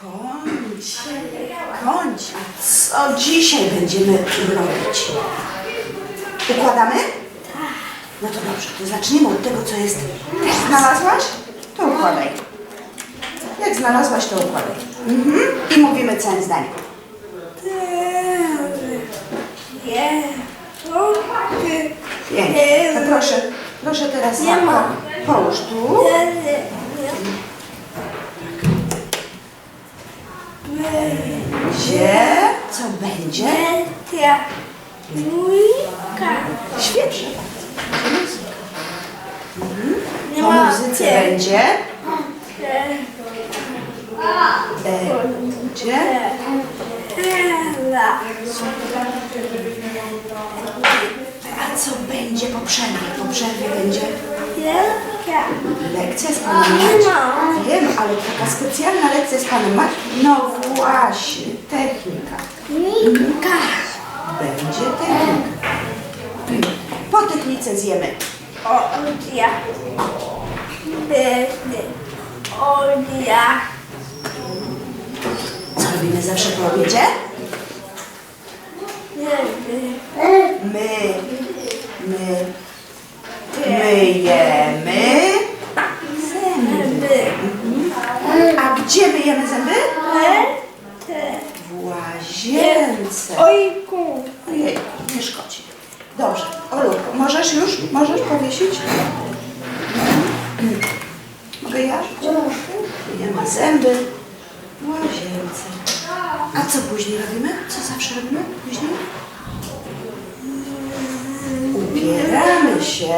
Kąć, kąć. Co dzisiaj będziemy robić? Układamy? No to dobrze, to zaczniemy od tego, co jest. Znalazłaś? To układaj. Jak znalazłaś, to układaj. Mhm. I mówimy całe zdanie. Pięknie. To proszę, proszę teraz Nie ma. po- połóż tu. Gdzie? Co będzie? Świetnie. Nie Po ma muzyce cię. będzie. Będzie. A co będzie po przerwie? Po przerwie będzie lekcja z panem Maćkiem. Wiem, ale taka specjalna lekcja z panem Maćkiem. No właśnie, technika. Będzie technika. Po technice zjemy. Odia. Bedy. Odia. Co robimy zawsze po obiedzie? Bedy. My, my, my jemy zęby. Bedy. A gdzie myjemy zęby? W łazience. Ojku. Ojej, nie szkodzi. Dobrze, Olu, możesz już? Możesz powiesić? Mogę ja? Myjemy zęby w łazience. A co później robimy? Co zawsze robimy później? Się.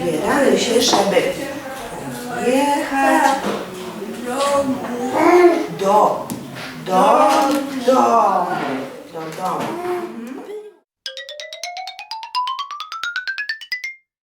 Ubieramy się, żeby jechać do, do domu. Do domu.